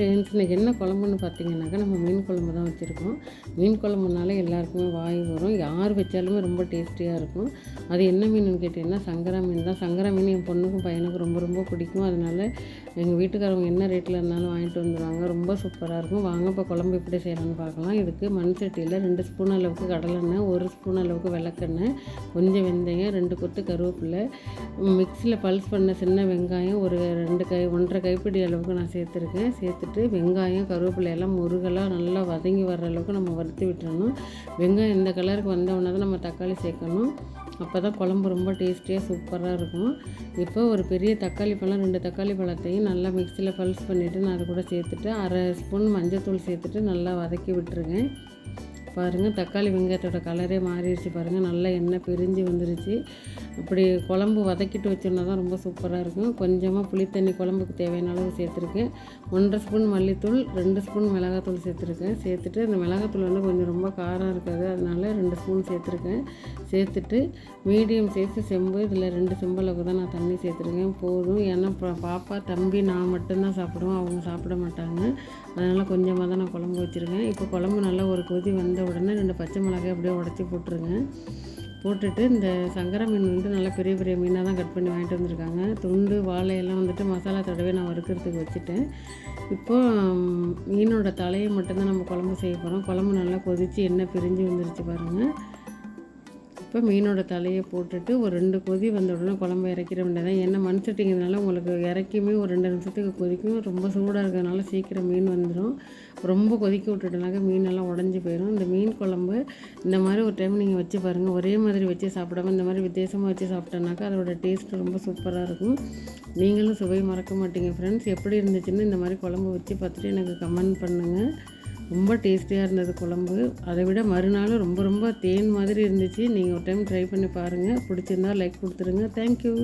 Friends இன்றைக்கி என்ன குழம்புன்னு பார்த்தீங்கன்னாக்கா நம்ம மீன் குழம்பு தான் வச்சுருக்கோம். மீன் குழம்புனால எல்லாருக்குமே வாய் வரும். யார் வச்சாலுமே ரொம்ப டேஸ்டியாக இருக்கும். அது என்ன மீனுன்னு கேட்டிங்கன்னா சங்கரா மீன் தான். சங்கரா மீன் என் பொண்ணுக்கும் பையனுக்கும் ரொம்ப ரொம்ப பிடிக்கும். அதனால எங்கள் வீட்டுக்காரவங்க என்ன ரேட்டில் இருந்தாலும் வாங்கிட்டு வந்துடுவாங்க ரொம்ப சூப்பராக இருக்கும். வாங்க இப்போ குழம்பு எப்படி செய்யலாம்னு பார்க்கலாம். இதுக்கு மண் சட்டியில் ரெண்டு ஸ்பூன் அளவுக்கு கடலெண்ணெய் ஒரு ஸ்பூன் அளவுக்கு விளக்கெண்ணெய் கொஞ்சம் வெந்தயம் ரெண்டு கொத்து கருவேப்பிலை. மிக்சியில் பல்ஸ் பண்ண சின்ன வெங்காயம் ஒரு ரெண்டு கை ஒன்றரை கைப்பிடி அளவுக்கு நான் சேர்த்துருக்கேன். சேர்த்துட்டு வெங்காயம் கருவேப்பிலை எல்லாம் முருகலாக நல்லா வதங்கி வர்ற அளவுக்கு நம்ம வறுத்து விட்டுறணும். வெங்காயம் இந்த கலருக்கு வந்தவுடனே தான் நம்ம தக்காளி சேர்க்கணும். அப்போ தான் குழம்பு ரொம்ப டேஸ்டியாக சூப்பராக இருக்கும். இப்போ ஒரு பெரிய தக்காளி பழம் ரெண்டு தக்காளி பழத்தையும் நல்லா மிக்சியில் பல்ஸ் பண்ணிவிட்டு நான் அது கூட சேர்த்துட்டு அரை ஸ்பூன் மஞ்சத்தூள் சேர்த்துட்டு நல்லா வதக்கி விட்டுருங்க. பாருங்கள் தக்காளி வெங்காயத்தோட கலரே மாறிடுச்சு பாருங்கள் நல்லா எண்ணெய் பிரிஞ்சு வந்துருச்சு. அப்படி குழம்பு வதக்கிட்டு வச்சோன்னா தான் ரொம்ப சூப்பராக இருக்கும். கொஞ்சமாக புளித்தண்ணி குழம்புக்கு தேவையான அளவு சேர்த்துருக்கேன் ஒன்றரை ஸ்பூன் மல்லித்தூள் ரெண்டு ஸ்பூன் மிளகாத்தூள் சேர்த்துருக்கேன். சேர்த்துட்டு அந்த மிளகாத்தூள் வந்து கொஞ்சம் ரொம்ப காரம் இருக்காது அதனால ரெண்டு ஸ்பூன் சேர்த்துருக்கேன். சேர்த்துட்டு மீடியம் சைஸு செம்பு இதில் ரெண்டு செம்பளவுக்கு தான் நான் தண்ணி சேர்த்துருக்கேன். போதும். ஏன்னா பா- பாப்பா தம்பி நான் மட்டும்தான் சாப்பிடுவோம். அவங்க சாப்பிட மாட்டாங்க. அதனால் கொஞ்சமாக தான் நான் குழம்பு வச்சுருக்கேன். இப்போ குழம்பு நல்லா ஒரு கொதி வந்த உடனே ரெண்டு பச்சை மிளகாய் அப்படியே உடச்சி போட்டுருங்க. போட்டுட்டு இந்த சங்கரா மீன் வந்து நல்லா பெரிய பெரிய மீனாக தான் கட் பண்ணி வாங்கிட்டு வந்திருக்காங்க. துண்டு வாழை எல்லாம் வந்துட்டு மசாலா தடவை நான் வறுக்கிறதுக்கு வச்சுட்டேன். இப்போது மீனோட தலையை மட்டும்தான் நம்ம குழம்பு செய்ய போகிறோம் குழம்பு நல்லா கொதித்து எண்ணெய் பிரிஞ்சு வந்துருச்சு பாருங்கள் இப்போ மீனோட தலையை போட்டுட்டு ஒரு ரெண்டு கொதி வந்த உடனே குழம்பு இறக்கிற வேண்டியதான் ஏன்னா மண் சட்டிங்கிறதுனால உங்களுக்கு இறக்கியுமே ஒரு ரெண்டு நிமிஷத்துக்கு கொதிக்கும். ரொம்ப சூடாக இருக்கிறதுனால சீக்கிரம் மீன் வந்துடும் ரொம்ப கொதிக்க விட்டுட்டனாக்க மீனெல்லாம் உடஞ்சி போயிடும் இந்த மீன் குழம்பு இந்த மாதிரி ஒரு டைம் நீங்கள் வச்சு பாருங்கள் ஒரே மாதிரி வச்சு சாப்பிடாம இந்த மாதிரி வித்தியாசமாக வச்சு சாப்பிட்டோன்னாக்கா அதோட டேஸ்ட் ரொம்ப சூப்பராக இருக்கும். நீங்களும் சுவை மறக்க மாட்டீங்க ஃப்ரெண்ட்ஸ் எப்படி இருந்துச்சுன்னு இந்த மாதிரி குழம்பு வச்சு பார்த்துட்டு எனக்கு கமெண்ட் பண்ணுங்கள் ரொம்ப டேஸ்டியாக இருந்தது குழம்பு. அதை விட மறுநாள் ரொம்ப ரொம்ப தேன் மாதிரி இருந்துச்சு. நீங்கள் ஒரு டைம் ட்ரை பண்ணி பாருங்கள் பிடிச்சிருந்தா லைக் கொடுத்துருங்க. தேங்க்யூ